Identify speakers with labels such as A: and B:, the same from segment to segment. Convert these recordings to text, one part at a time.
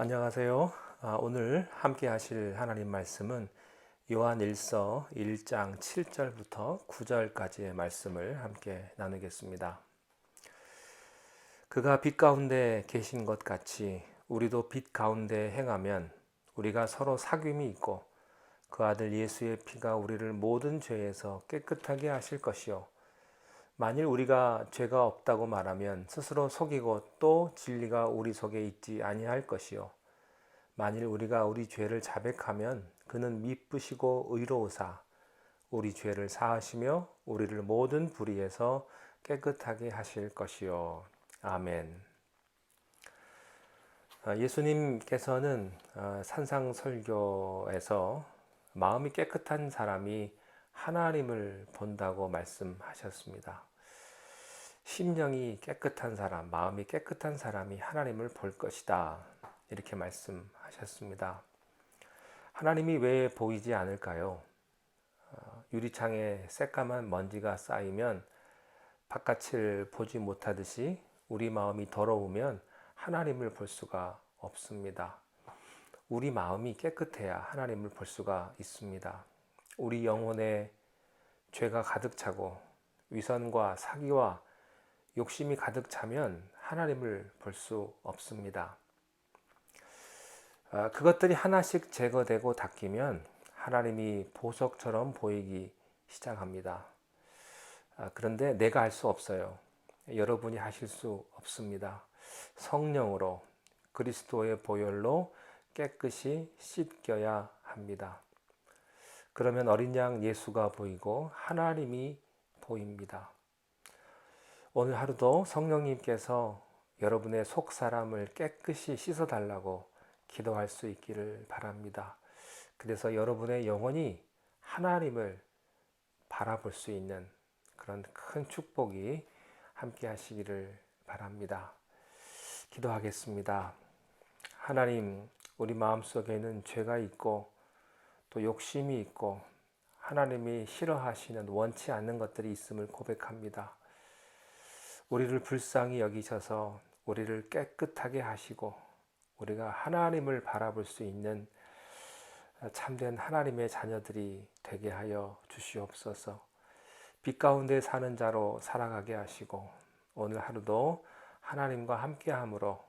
A: 안녕하세요. 아, 오늘 함께 하실 하나님 말씀은 요한 1서 1장 7절부터 9절까지의 말씀을 함께 나누겠습니다. 그가 빛 가운데 계신 것 같이 우리도 빛 가운데 행하면 우리가 서로 사귐이 있고 그 아들 예수의 피가 우리를 모든 죄에서 깨끗하게 하실 것이요. 만일 우리가 죄가 없다고 말하면 스스로 속이고 또 진리가 우리 속에 있지 아니할 것이요 만일 우리가 우리 죄를 자백하면 그는 미쁘시고 의로우사 우리 죄를 사하시며 우리를 모든 불의에서 깨끗하게 하실 것이요 아멘. 아, 예수님께서는 아, 산상설교에서 마음이 깨끗한 사람이 하나님을 본다고 말씀하셨습니다. 심령이 깨끗한 사람, 마음이 깨끗한 사람이 하나님을 볼 것이다. 이렇게 말씀하셨습니다. 하나님이 왜 보이지 않을까요? 어, 유리창에 새까만 먼지가 쌓이면 바깥을 보지 못하듯이 우리 마음이 더러우면 하나님을 볼 수가 없습니다. 우리 마음이 깨끗해야 하나님을 볼 수가 있습니다. 우리 영혼에 죄가 가득 차고 위선과 사기와 욕심이 가득 차면 하나님을 볼 수 없습니다. 아, 그것들이 하나씩 제거되고 닦이면 하나님이 보석처럼 보이기 시작합니다. 아, 그런데 내가 할 수 없어요. 여러분이 하실 수 없습니다. 성령으로 그리스도의 보혈로 깨끗이 씻겨야 합니다. 그러면 어린 양 예수가 보이고 하나님이 보입니다. 오늘 하루도 성령님께서 여러분의 속 사람을 깨끗이 씻어 달라고 기도할 수 있기를 바랍니다. 그래서 여러분의 영혼이 하나님을 바라볼 수 있는 그런 큰 축복이 함께 하시기를 바랍니다. 기도하겠습니다. 하나님, 우리 마음속에는 죄가 있고 또 욕심이 있고 하나님이 싫어하시는 원치 않는 것들이 있음을 고백합니다. 우리를 불쌍히 여기셔서 우리를 깨끗하게 하시고 우리가 하나님을 바라볼 수 있는 참된 하나님의 자녀들이 되게 하여 주시옵소서. 빛 가운데 사는 자로 살아가게 하시고 오늘 하루도 하나님과 함께 함으로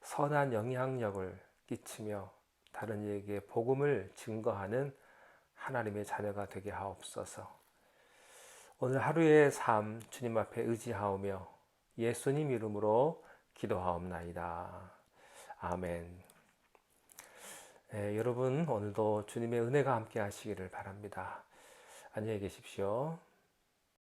A: 선한 영향력을 끼치며 다른 이에게 복음을 증거하는 하나님의 자녀가 되게 하옵소서. 오늘 하루의 삶 주님 앞에 의지하오며 예수님 이름으로 기도하옵나이다. 아멘. 네, 여러분 오늘도 주님의 은혜가 함께 하시기를 바랍니다. 안녕히 계십시오.